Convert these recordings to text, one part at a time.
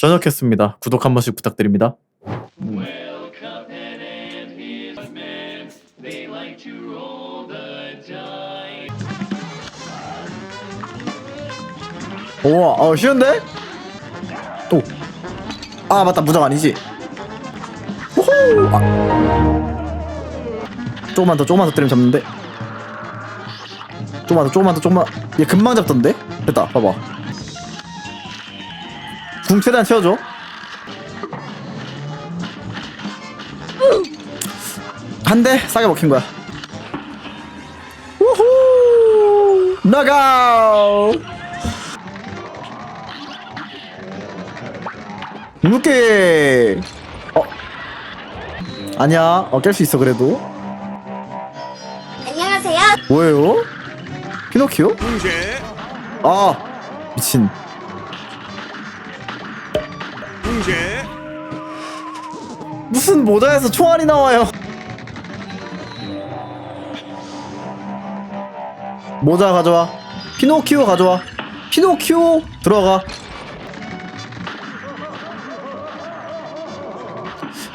저녁했습니다. 구독 한 번씩 부탁드립니다. 우와, 어, 쉬운데? 또. 아, 맞다. 무적 아니지? 호호! 아. 조금만 더, 조금만 더 때리면 잡는데? 조금만 더, 조금만 더, 조금만. 얘 금방 잡던데? 됐다, 봐봐. 궁 최대한 채워줘. 한 대 싸게 먹힌 거야. 우후! 나가우! 무게 어 아니야 어깰 수 있어 그래도 안녕하세요. 뭐예요 피노키오 아 미친 붕괴 무슨 모자에서 총알이 나와요? 모자 가져와. 피노키오 가져와. 피노키오 들어가.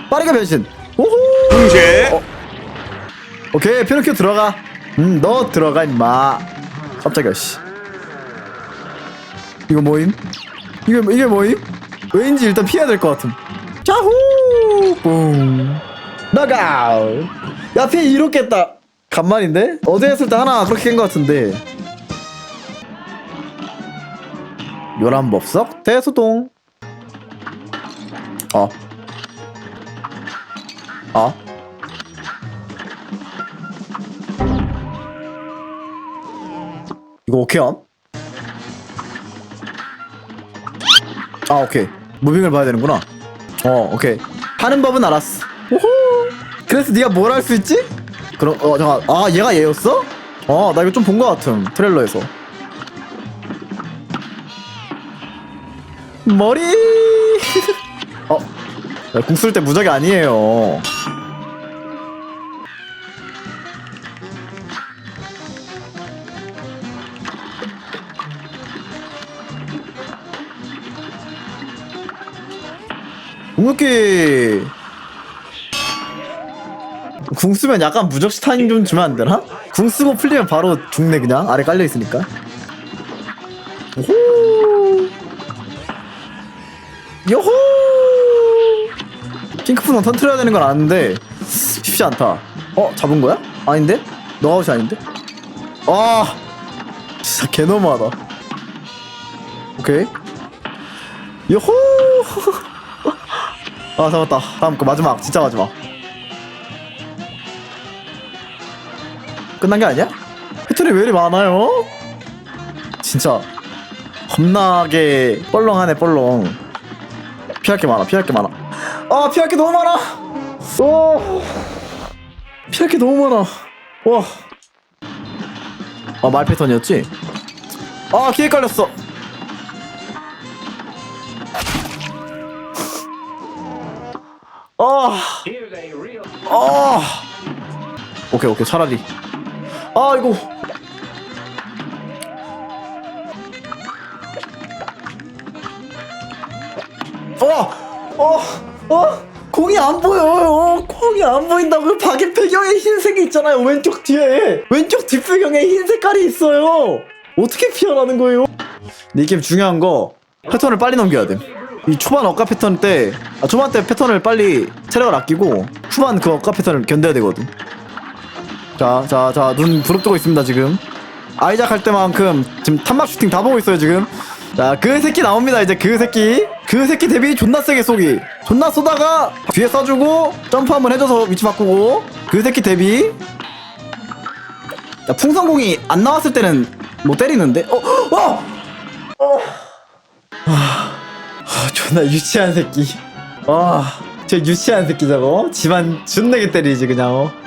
빠르게 변신. 오호! 붕괴 오케이 피노키오 들어가. 음너 들어가 임마. 깜짝이야 씨. 이거 뭐임? 이게 이게 뭐임? 왠지 일단 피해야 될 것 같음. 자후 뿡. 나가우 야 피 이렇겠다. 간만인데? 어제 했을 때 하나 그렇게 깬 것 같은데. 요란법석? 대수동. 어. 어? 이거 오케이함? 아 오케이 무빙을 봐야 되는구나. 어 오케이. 하는 법은 알았어. 오호! 그래서 네가 뭘 할 수 있지? 그럼 어 잠깐. 아 얘가 얘였어? 어 나 이거 좀 본 것 같음 트레일러에서. 머리! 어궁쓸 때 무적이 아니에요 궁극기 궁 쓰면 약간 무적 스타닝 좀 주면 안 되나? 궁 쓰고 풀리면 바로 죽네 그냥 아래 깔려 있으니까. 오호. 요호. 핑크푸는 터트려야 되는 건 아는데 쉽지 않다. 어 잡은 거야? 아닌데? 너아웃이 아닌데? 아 진짜 개너무하다. 오케이. 요호. 아 잡았다. 다음 거 마지막. 진짜 마지막. 끝난 게 아니야? 패턴이 왜 이리 많아요? 진짜 겁나게 뻘렁하네 뻘렁. 피할 게 많아 피할 게 많아. 아 피할 게 너무 많아! 오! 피할 게 너무 많아. 와아말 패턴이었지? 아 기회 깔렸어 아. 아. 오케이 오케이 차라리. 아 이거. 어. 어. 어. 공이 안 보여요. 공이 안 보인다고요. 박의 배경에 흰색이 있잖아요. 왼쪽 뒤에. 왼쪽 뒷배경에 흰 색깔이 있어요. 어떻게 피하라는 거예요? 근데 이 게임 중요한 거 패턴을 빨리 넘겨야 돼. 이 초반 억가 패턴 때 아, 초반 때 패턴을 빨리 체력을 아끼고 후반 그 억가 패턴을 견뎌야 되거든. 자, 자, 자, 눈 부릅뜨고 있습니다 지금. 아이작 할 때만큼 지금 탄막 슈팅 다 보고 있어요 지금. 자, 그 새끼 나옵니다 이제 그 새끼. 그 새끼 데뷔 존나 세게 쏘기. 존나 쏘다가 뒤에 쏴주고 점프 한번 해줘서 위치 바꾸고 그 새끼 데뷔. 야, 풍선공이 안 나왔을 때는 못 때리는데. 어. 존나 유치한 새끼. 와, 저 유치한 새끼 저거. 집안 존나게 때리지 그냥. 어.